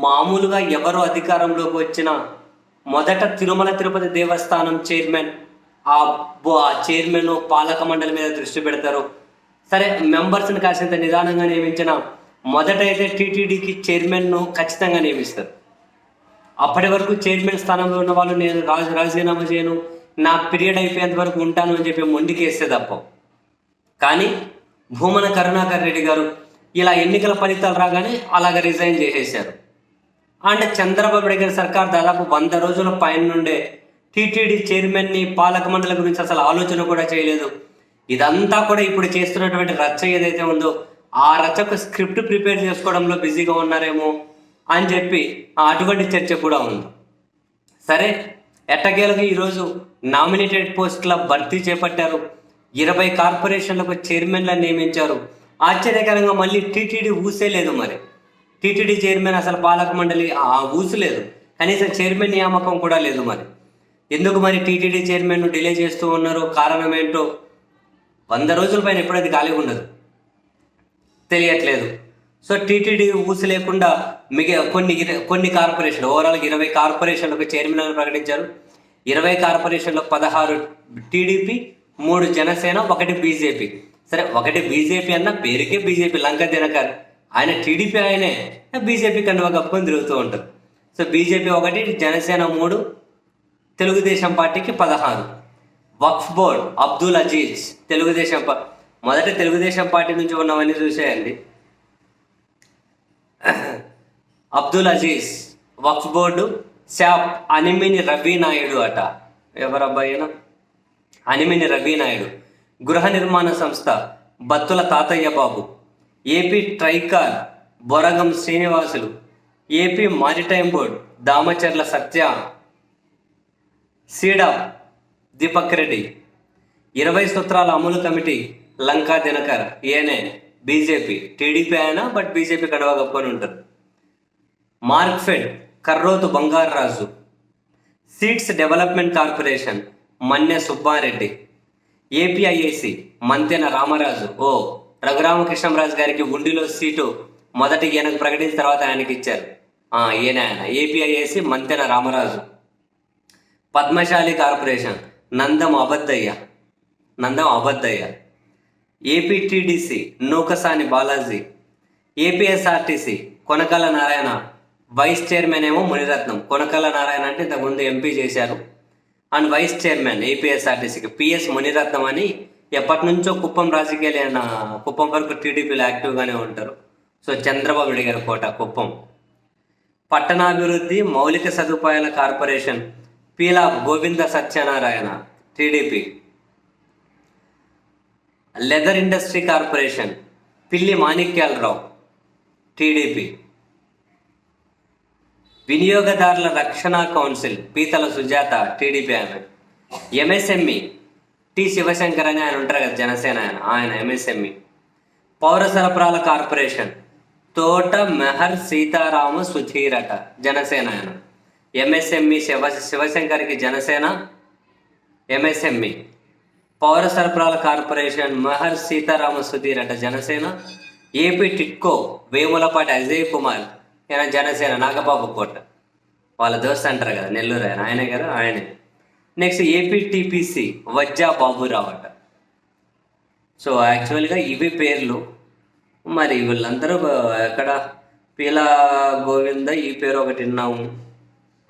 మామూలుగా ఎవరు అధికారంలోకి వచ్చినా మొదట తిరుమల తిరుపతి దేవస్థానం చైర్మన్ ఆ బో- ఆ చైర్మన్ పాలక మండలి మీద దృష్టి పెడతారు. సరే మెంబర్స్ని కాసింత నిదానంగా నియమించిన మొదట అయితే టీటీడీకి చైర్మన్ను ఖచ్చితంగా నియమిస్తారు. అప్పటి వరకు చైర్మన్ స్థానంలో ఉన్న వాళ్ళు నేను రాజు రాజీనామా చేయను నా పీరియడ్ అయిపోయేంత వరకు ఉంటాను అని చెప్పి మొండికేస్తే తప్ప కానీ భూమన కరుణాకర్ రెడ్డి గారు ఇలా ఎన్నికల ఫలితాలు రాగానే అలాగ రిజైన్ చేసేశారు. అండ్ చంద్రబాబు నాయుడు గారి సర్కార్ దాదాపు వంద రోజుల పైన నుండే టీటీడీ చైర్మన్ని పాలక మండలి గురించి అసలు ఆలోచన కూడా చేయలేదు. ఇదంతా కూడా ఇప్పుడు చేస్తున్నటువంటి రచ్చ ఏదైతే ఉందో ఆ రచ్చకు స్క్రిప్ట్ ప్రిపేర్ చేసుకోవడంలో బిజీగా ఉన్నారేమో అని చెప్పి అటువంటి చర్చ కూడా ఉంది. సరే ఎట్టకేలకు ఈరోజు నామినేటెడ్ పోస్టుల భర్తీ చేపట్టారు. ఇరవై కార్పొరేషన్లకు చైర్మన్లను నియమించారు. ఆశ్చర్యకరంగా మళ్ళీ టీటీడీ ఊసేలేదు మరి. టీటీడీ చైర్మన్ అసలు పాలక మండలి ఆ ఊసు లేదు. కనీసం చైర్మన్ నియామకం కూడా లేదు మరి. ఎందుకు మరి టీటీడీ చైర్మన్ను డిలే చేస్తూ ఉన్నారు కారణం ఏంటో? వంద రోజుల పైన ఎప్పుడైతే ఖాళీగా ఉండదు. తెలియట్లేదు. సో టీటీడీ ఊసి లేకుండా మిగ కొన్ని కొన్ని కార్పొరేషన్లు ఓవరాల్గా ఇరవై కార్పొరేషన్లకు చైర్మన్లను ప్రకటించారు. ఇరవై కార్పొరేషన్లకు పదహారు టీడీపీ మూడు జనసేన ఒకటి బీజేపీ. సరే ఒకటి బీజేపీ అన్న పేరుకే బీజేపీ. లంక దినకర్. ఆయన టీడీపీ ఆయనే. బీజేపీ కండువా కప్పుకొని తిరుగుతూ ఉంటారు. సో బీజేపీ ఒకటి జనసేన మూడు తెలుగుదేశం పార్టీకి పదహారు. వక్ఫ్ బోర్డ్ అబ్దుల్ అజీజ్ తెలుగుదేశం పా మొదట తెలుగుదేశం పార్టీ నుంచి ఉన్నవన్నీ చూసేయండి. అబ్దుల్ అజీజ్ వక్ఫ్ బోర్డు శాప్ అనిమిని రవి నాయుడు అట. ఎవరబ్బాయినా అనిమిని రవి నాయుడు. గృహ నిర్మాణ సంస్థ Battula Tatayya Babu. AP TRICOR Boragam Srinivasulu AP maritime board Damacharla Satya సీడా Deepak Reddy. ఇరవై సూత్రాల అమలు కమిటీ లంకా దినకర్ ఈయనే బీజేపీ. టీడీపీ అయినా బట్ బీజేపీ కడవ కప్పుకొని ఉంటారు. MARKFED Karrotu Bangararaju. Seeds development corporation Manne Subbareddy. APIIC Mantena Ramaraju ఓ రఘురామ రఘురామకృష్ణరాజు గారికి ఉండిలో సీటు మొదటి ఈయనకు ప్రకటించిన తర్వాత ఆయనకి ఇచ్చారు. ఈయన ఆయన. APIIC Mantena Ramaraju. Padmasali corporation. Nandam Abaddayya. Nandam Abaddayya. APTDC. Nukasani Balaji. APSRTC. Konakala Narayana. Vice chairman ఏమో మునిరత్నం. కొనకల నారాయణ అంటే ఇంతకుముందు ఎంపీ చేశారు. అండ్ వైస్ చైర్మన్ ఏపీఎస్ఆర్టీసీకి. పిఎస్ మునిరత్నం అని ఎప్పటి నుంచో కుప్పం రాజకీయాలు కుప్పం వరకు టీడీపీలో యాక్టివ్గానే ఉంటారు. సో చంద్రబాబు నాయుడు గారి కోట కుప్పం. పట్టణాభివృద్ధి మౌలిక సదుపాయాల corporation Peela Govinda Satyanarayana TDP. Leather industry corporation Pilli Manikyala Rao TDP. వినియోగదారుల రక్షణ కౌన్సిల్ పీతల సుజాత టీడీపీ ఆమె. ఎంఎస్ఎంఈ టి శివశంకర్ అని ఆయన ఉంటారు కదా జనసేన ఆయన ఆయన ఎంఎస్ఎంఈ పౌర సరఫరాల కార్పొరేషన్. తోట మెహర్ సీతారామ సుధీరట జనసేన ఆయన. ఎంఎస్ఎంఈ శివ శివశంకర్కి జనసేన ఎంఎస్ఎంఈ పౌర సరఫరాల కార్పొరేషన్ మెహర్ సీతారామ సుధీర్ అట జనసేన. ఏపీ టిట్కో వేములపాటి అజయ్ కుమార్ ఈయన జనసేన నాగబాబు కోట. వాళ్ళ దోస్త్ అంటారు కదా నెల్లూరు ఆయన ఆయనే కదా ఆయనే. నెక్స్ట్ ఏపీటీపీసీ వజ్జా బాబురావు అట సో యాక్చువల్గా ఇవి పేర్లు. మరి వీళ్ళందరూ ఎక్కడ? పీలా గోవింద ఈ పేరు ఒకటి విన్నాము.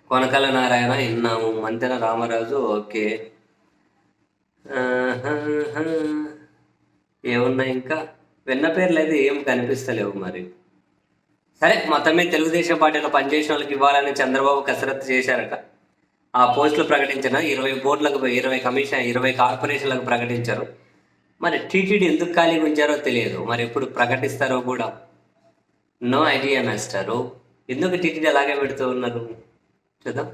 కొనకల నారాయణ విన్నాము. మంతెన రామరాజు ఓకే. ఏమున్నాయి ఇంకా? విన్న పేర్లు అయితే ఏం కనిపిస్తలేవు మరి. సరే మొత్తమే తెలుగుదేశం పార్టీలో పనిచేసిన వాళ్ళకి ఇవ్వాలని చంద్రబాబు కసరత్తు చేశారట. ఆ పోస్టులు ప్రకటించిన ఇరవై బోర్డులకు ఇరవై కమిషన్ ఇరవై కార్పొరేషన్లకు ప్రకటించారు. మరి టీటీడీ ఎందుకు ఖాళీగా ఉంచారో తెలియదు. మరి ఎప్పుడు ప్రకటిస్తారో కూడా నో ఐడియా మాస్టారు. ఎందుకు టీటీడీ అలాగే పెడుతూ ఉన్నారు? చూద్దాం.